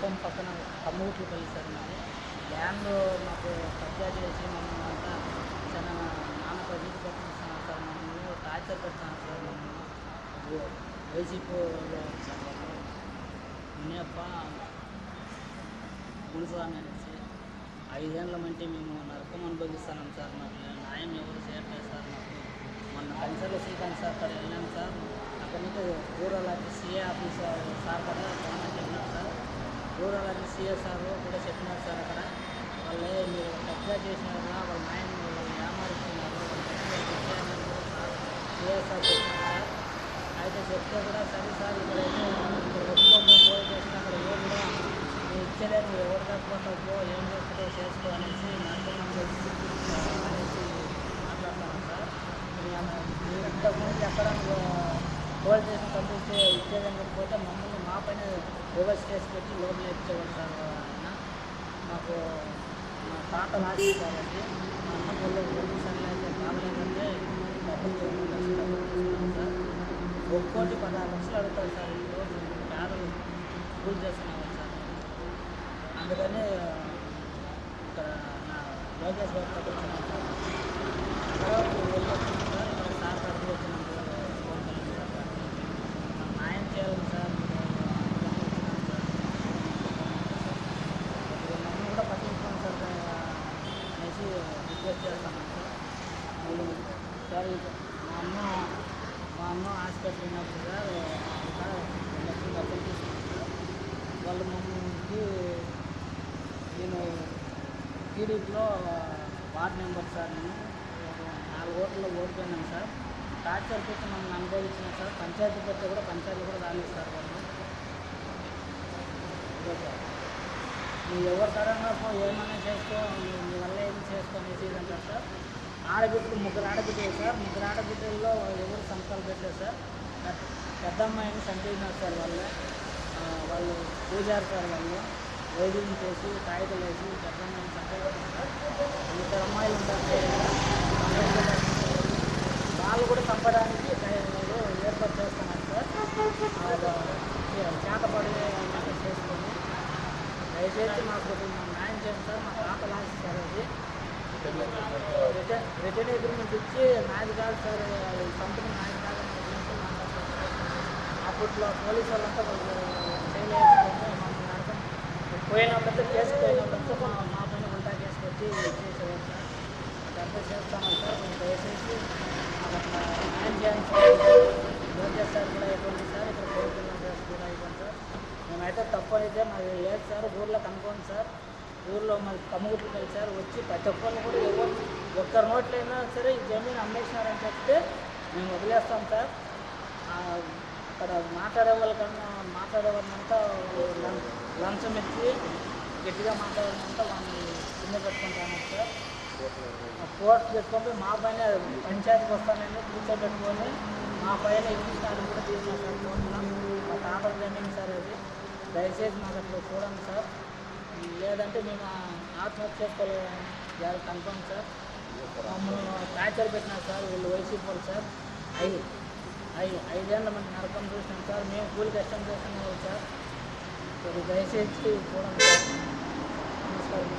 కుప్పం పక్కన కమ్మూట్లు సార్ మాది. ల్యాండ్ మాకు కబ్జా చేసి మమ్మల్ని అంతా చాలా నాన్న ప్రజలు పెట్టిస్తున్నాం సార్ మమ్మల్ని టార్చర్ పెడతాను సార్ మమ్మల్ని వైసీపీలో మునియప్ప గురుస్వామి అనేసి ఐదేళ్ళ మంటే మేము నరకం అనుభవిస్తున్నాం సార్ మాకు. న్యాయం ఎవరు చేయట్లేదు సార్ మాకు. మొన్న కన్సర్లో శ్రీకాంత్ సార్ అక్కడ వెళ్ళాం సార్. అక్కడ నుంచి రూరల్ ఆఫీస్ ఆఫీస్ సార్ కూడా చాలా చెప్పినారు సార్ రూరల్ అని సిఏ సార్ కూడా చెప్పినారు సార్ అక్కడ. వాళ్ళే మీరు కబ్జా చేసినారు వాళ్ళ నాయన ఏమారుతున్నారు వాళ్ళు కబ్జా సార్ చెప్పినారు? సార్ అయితే చెప్తే కూడా సరే సార్ ఇక్కడ ఇక్కడ ఒప్పుకోము పోయి చేసిన అక్కడ ఏం కూడా నువ్వు ఇచ్చలేదు నువ్వు ఎవరు కట్టుకుంటావు పో ఏం చేస్తావు చేసుకో అనేసి నరకమని అనేసి మాట్లాడుతున్నాను సార్. మీరు ఇంతకుముందు ఎక్కడ పోలీస్ స్టేషన్ పంపిస్తే ఇచ్చేదని పోతే మమ్మల్ని మా పైన రివర్స్ చేసి పెట్టి లోపల ఇచ్చేవాళ్ళు సార్ ఆయన మాకు మా తాత రాసిస్తారండి మా అన్న పిల్లలు రెండు సార్లు అయితే కావాలంటే డబ్బులు డబ్బులు తీసుకున్నాం సార్. ఒక్కోటి పదహారు లక్షలు అడుగుతారు సార్ ఈరోజు పేదలు పూజ చేస్తున్నాం సార్. అందుకని ఇక్కడ నా లోకేష్ బాబు దగ్గర వచ్చినాం సార్ అక్కడ వెళ్ళొచ్చాను సార్ ఇక్కడ సార్ దగ్గర వచ్చినాం సార్ ఫోన్ కలిసి సార్ గారికి. మాకు న్యాయం చేయాలి సార్ మీరు అందుకని వచ్చినాం సార్ ఇప్పుడు నన్ను కూడా పట్టించుకోండి సార్ అనేసి రిక్వెస్ట్ చేస్తాను సార్ సార్ మా అమ్మ మా అమ్మ హాస్పిటల్ ఉన్నప్పుడు సార్ లక్షలు డబ్బులు తీసుకున్నాను సార్ వాళ్ళు మమ్మల్ని నేను టీడీపీలో వార్డ్ మెంబర్ సార్ నేను నాలుగు ఓట్లలో ఓడిపోయినాను సార్ టార్చర్ పెట్టి మమ్మల్ని అనుభవించిన సార్ పంచాయతీ పెడితే కూడా పంచాయతీ కూడా రాలేదు సార్ వాళ్ళు ఓకే సార్ నువ్వు ఎవరు సడన్గా పో ఏమైనా చేసుకో నీ- వల్ల ఏం చేసుకో అనేసి అంటారు సార్. ఆడబిడ్డలు ముగ్గురు ఆడబిడ్డలు సార్. ముగ్గురు ఆడబిడ్డల్లో ఎవరు సంతకాలు పెట్టలేదు సార్. పెద్ద- పెద్ద అమ్మాయిని చంపేసినారు సార్ వాళ్ళు. వాళ్ళు పూజారు సార్ వాళ్ళు. వైద్యం చేసి కాగితాలు వేసి పెద్ద అమ్మాయిని ఇద్దరు అమ్మాయిలు ఉంటారు వాళ్ళు కూడా చంపడానికి ఏర్పాటు చేస్తున్నారు సార్. చేతపడి దయచేసి మాకు న్యాయం చేయండి సార్ మా పాప లాస్ సార్ అది. రిటర్న్ రిటర్న్ అగ్రిమెంట్ ఇచ్చి నాది కాదు సార్ కంపెనీ నాది కాదు అప్పట్లో పోలీసు వాళ్ళంతా పోయినప్పుడు కేసు పోయినప్పుడు మా పైన ఉంటా కేసుకొచ్చి చేసేవారు సార్. అదంతా చేస్తాను సార్ మీరు దయచేసి మాకు అట్లా న్యాయం చేయండి సార్ లోకేష్ సార్ కూడా అయిపోయింది సార్ ఇక్కడ కోరుకున్న సార్ కూడా అయిపోయింది సార్ ఒక్కడైతే మరి అయితే లేదు సార్ ఊర్లో కనుక్కోండి సార్. ఊర్లో మరి కమ్ముగుట్లు కలిసి సార్ వచ్చి ప్రతి ఒక్కరిని కూడా ఎవరు ఒక్కరి నోట్లైనా సరే ఈ జమీన్ అమ్మేసినారని చెప్తే మేము వదిలేస్తాం సార్. అక్కడ ఇక్కడ మాట్లాడే వాళ్ళకన్నా మాట్లాడే వాళ్ళంతా లంచం ఇచ్చి గట్టిగా మాట్లాడాలంతా వాళ్ళని కింద పెట్టుకుంటాను సార్. కోర్టు పెట్టుకొని మా పైన పంచాయతీకి వస్తానని కూర్చోబెట్టుకొని మా పైన ఇప్పించడానికి కూడా తీసుకున్నాం సార్. కోర్టులో మా తాతలు జమీన్ సార్ దయచేసి మాకు అట్లా చూడండి సార్. లేదంటే మేము ఆత్మహత్య చేసుకోవాలి కన్ఫర్మ్ సార్. మమ్మల్ని టార్చర్ పెట్టినారు సార్ వీళ్ళు వైసీపీ వాళ్ళు సార్. ఐదు ఐదు ఐదేళ్ళ మంది నరకం చూసినాం సార్. మేము కూలి కష్టం చేస్తున్నాం సార్. దయచేసి చూడండి సార్. నమస్కారం.